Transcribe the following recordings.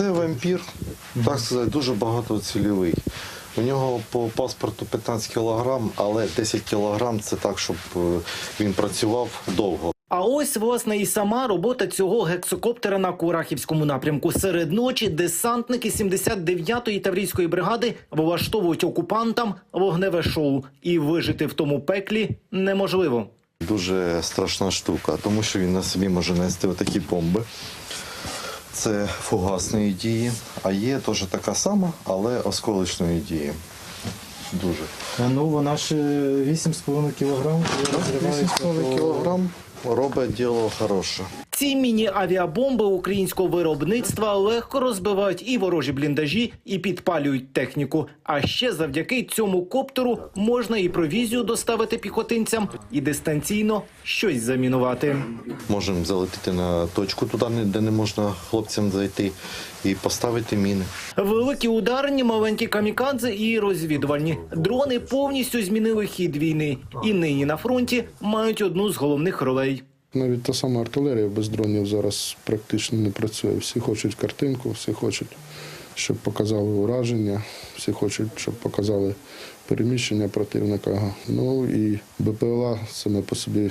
Це вампір, так сказати, дуже багатоцільовий. У нього по паспорту 15 кілограм, але 10 кілограм це так, щоб е, він працював довго. А ось власне і сама робота цього гексокоптера на Курахівському напрямку. Серед ночі десантники 79-ї таврійської бригади влаштовують окупантам вогневе шоу, і вижити в тому пеклі неможливо. Дуже страшна штука, тому що він на собі може нести отакі бомби. Це фугасної дії, а є теж така сама, але осколочної дії. Дуже. Ну, вона ж 8,5 кілограм. 8,5 кілограм робить діло хороше. Ці міні-авіабомби українського виробництва легко розбивають і ворожі бліндажі, і підпалюють техніку. А ще завдяки цьому коптеру можна і провізію доставити піхотинцям, і дистанційно щось замінувати. Можемо залетіти на точку туди, де не можна хлопцям зайти, і поставити міни. Великі ударні, маленькі камікадзе і розвідувальні дрони повністю змінили хід війни, і нині на фронті мають одну з головних ролей. Навіть та сама артилерія без дронів зараз практично не працює. Всі хочуть картинку, всі хочуть, щоб показали ураження, всі хочуть, щоб показали переміщення противника. Ну і БПЛА саме по собі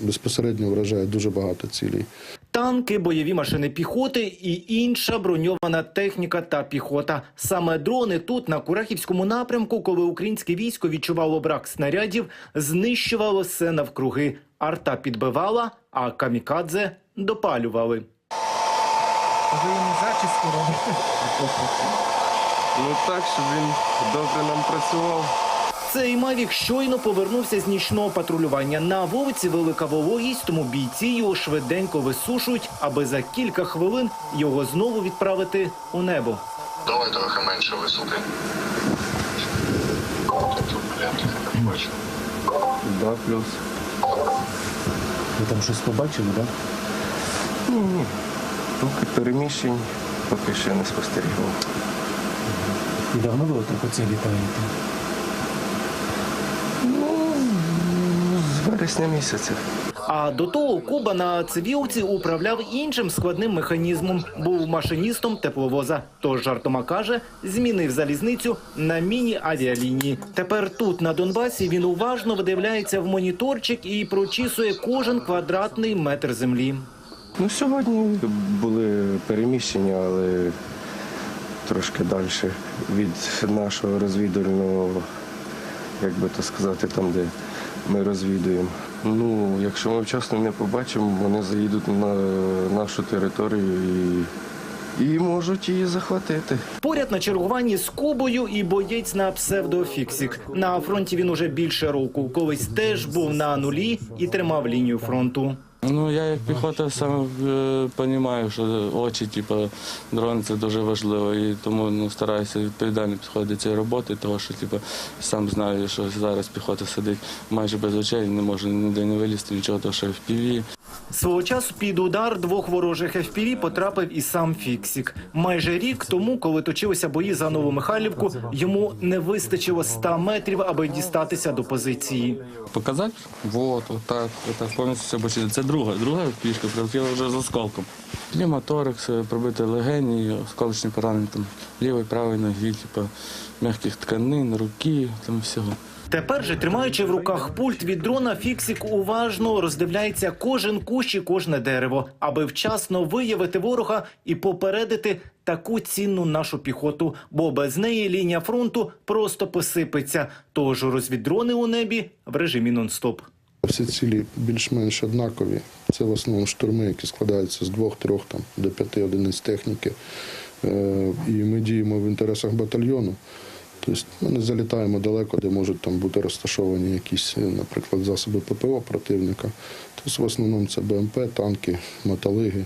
безпосередньо вражає дуже багато цілей. Танки, бойові машини піхоти і інша броньована техніка та піхота. Саме дрони тут, на Курахівському напрямку, коли українське військо відчувало брак снарядів, знищувало все навкруги. Арта підбивала, а камікадзе допалювали. Ви йому зачіску робите? Ну так, щоб він добре нам працював. Цей Мавік щойно повернувся з нічного патрулювання. На вулиці велика вологість, тому бійці його швиденько висушують, аби за кілька хвилин його знову відправити у небо. Давай трохи менше висоти. Тут, бачу. Да, плюс. Ви там щось побачили, так? Ні, ні. Поки переміщень, поки ще не спостерігав. І давно ви так оце літаєте? З вересня місяця. А до того Куба на цивілці управляв іншим складним механізмом. Був машиністом тепловоза. Тож жартома каже, змінив залізницю на міні-авіалінії. Тепер тут на Донбасі він уважно видивляється в моніторчик і прочісує кожен квадратний метр землі. Ну, сьогодні були переміщення, але трошки далі від нашого розвідувального, як би то сказати, там, де ми розвідуємо. Ну, якщо ми вчасно не побачимо, вони заїдуть на нашу територію і, і можуть її захватити. Поряд на чергуванні з Кубою і боєць на псевдофіксік. На фронті він уже більше року. Колись теж був на нулі і тримав лінію фронту. Ну, я як піхота саме розумію, що очі, типу, дрон це дуже важливо. І тому ну, стараюся відповідально підходити до цієї роботи, тому що типу, сам знаю, що зараз піхота сидить майже без очей, не може ніде не вилізти, нічого, тому що в піві. Свого часу під удар двох ворожих FPV потрапив і сам Фіксік. Майже рік тому, коли точилися бої за Новомихайлівку, йому не вистачило 100 метрів, аби дістатися до позиції. Показати? Вот, отак, отак, повністю все бачити. Це друга, друга пішка прилетіла вже з осколком. Кліматорикс, пробити легені, осколочні поранення там лівої, правої ноги, типу, м'яких тканин, руки, там всього. Тепер же, тримаючи в руках пульт від дрона, Фіксік уважно роздивляється кожен кущ і кожне дерево, аби вчасно виявити ворога і попередити таку цінну нашу піхоту, бо без неї лінія фронту просто посипеться. Тож розвіддрони у небі в режимі нон-стоп. Всі цілі більш-менш однакові. Це в основному штурми, які складаються з двох-трьох там, до п'яти одиниць техніки. Е, І ми діємо в інтересах батальйону. Тобто ми не залітаємо далеко, де можуть там бути розташовані якісь, е, наприклад, засоби ППО противника. Тобто в основному це БМП, танки, мотолиги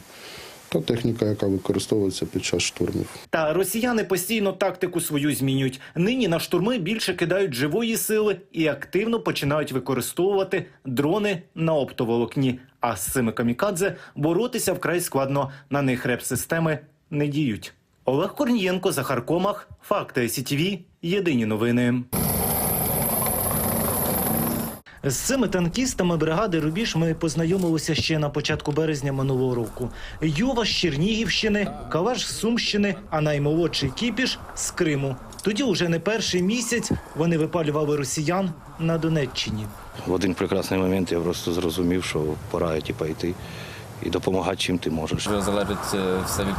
та техніка, яка використовується під час штурмів. Та росіяни постійно тактику свою змінюють. Нині на штурми більше кидають живої сили і активно починають використовувати дрони на оптоволокні. А з цими камікадзе боротися вкрай складно. На них реп-системи не діють. Олег Корнієнко, Захар Комах, Факти СІТВ, Єдині новини. З цими танкістами бригади Рубіж ми познайомилися ще на початку березня минулого року. Юва з Чернігівщини, Калаш з Сумщини, а наймолодший Кіпіш з Криму. Тоді уже не перший місяць вони випалювали росіян на Донеччині. В один прекрасний момент я просто зрозумів, що пора типу, йти і допомагати чим ти можеш. Вже залежить е, все від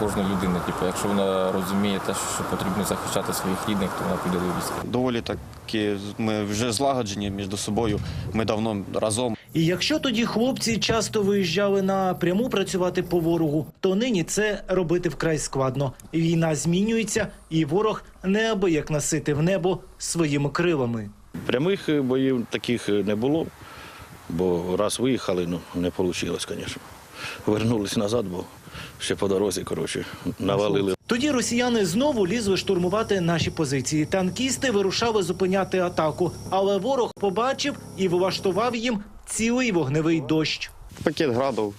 кожної людини. Типу, якщо вона розуміє те, що потрібно захищати своїх рідних, то вона піде до війська. доволі таки ми вже злагоджені між собою. Ми давно разом. І якщо тоді хлопці часто виїжджали на пряму працювати по ворогу, то нині це робити вкрай складно. Війна змінюється, і ворог неабияк насити в небо своїми крилами. Прямих е, боїв таких е, не було, бо раз виїхали, ну не вийшло, звісно. Вернулись назад, бо ще по дорозі, коротше, навалили. Тоді росіяни знову лізли штурмувати наші позиції. Танкісти вирушали зупиняти атаку, але ворог побачив і влаштував їм цілий вогневий дощ. Пакет градів.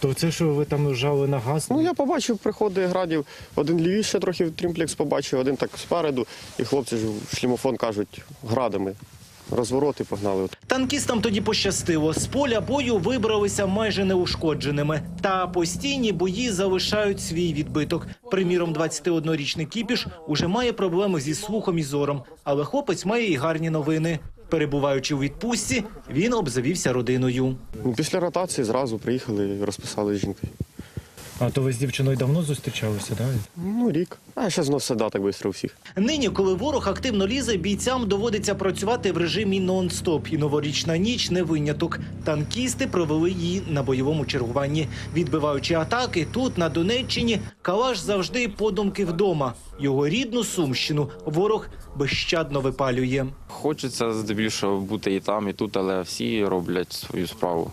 То це що ви там жали на газ? Ну я побачив приходи градів. Один лівіше трохи трімплекс побачив, один так спереду. І хлопці ж в шлімофон кажуть градами. Розвороти погнали. Танкістам тоді пощастило. З поля бою вибралися майже неушкодженими. Та постійні бої залишають свій відбиток. Приміром, 21-річний Кіпіш уже має проблеми зі слухом і зором. Але хлопець має і гарні новини. Перебуваючи у відпустці, він обзавівся родиною. Після ротації зразу приїхали і розписали з жінкою. А то ви з дівчиною давно зустрічалися, так? Ну, рік. А ще знов все так швидко у всіх. Нині, коли ворог активно лізе, бійцям доводиться працювати в режимі нон-стоп. І новорічна ніч не виняток. Танкісти провели її на бойовому чергуванні. Відбиваючи атаки, тут на Донеччині Калаш завжди подумки вдома. Його рідну сумщину ворог безщадно випалює. Хочеться здебільшого бути і там, і тут, але всі роблять свою справу.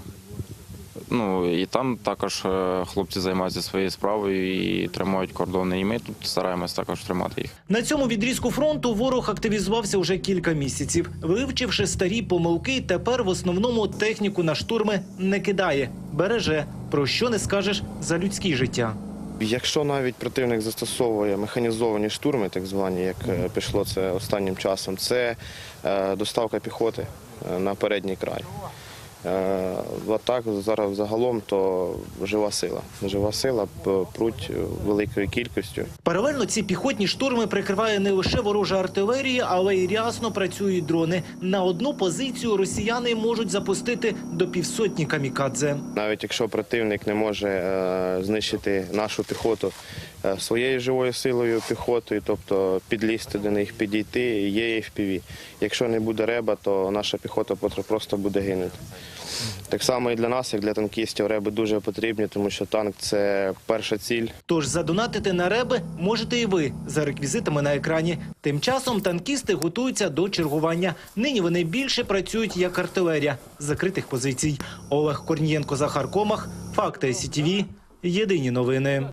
Ну і там також е, хлопці займаються своєю справою і тримають кордони. І ми тут стараємось також тримати їх. На цьому відрізку фронту ворог активізувався вже кілька місяців. Вивчивши старі помилки, тепер в основному техніку на штурми не кидає, береже. Про що не скажеш за людське життя. Якщо навіть противник застосовує механізовані штурми, так звані, як е, пішло це останнім часом, це е, доставка піхоти на передній край. Е, А так зараз загалом то жива сила. Жива сила пруть е, великою кількістю. Паралельно ці піхотні штурми прикриває не лише ворожа артилерія, але й рясно працюють дрони. На одну позицію росіяни можуть запустити до півсотні камікадзе. Навіть якщо противник не може е, знищити нашу піхоту е, своєю живою силою піхотою, тобто підлізти до них, підійти, є FPV. Якщо не буде реба, то наша піхота просто буде гинути. Так само і для нас, як для танкістів, реби дуже потрібні, тому що танк це перша ціль. Тож задонатити на реби можете і ви за реквізитами на екрані. Тим часом танкісти готуються до чергування. Нині вони більше працюють як артилерія закритих позицій. Олег Корнієнко, Захар Комах, Факти СІТІВІ, Єдині новини.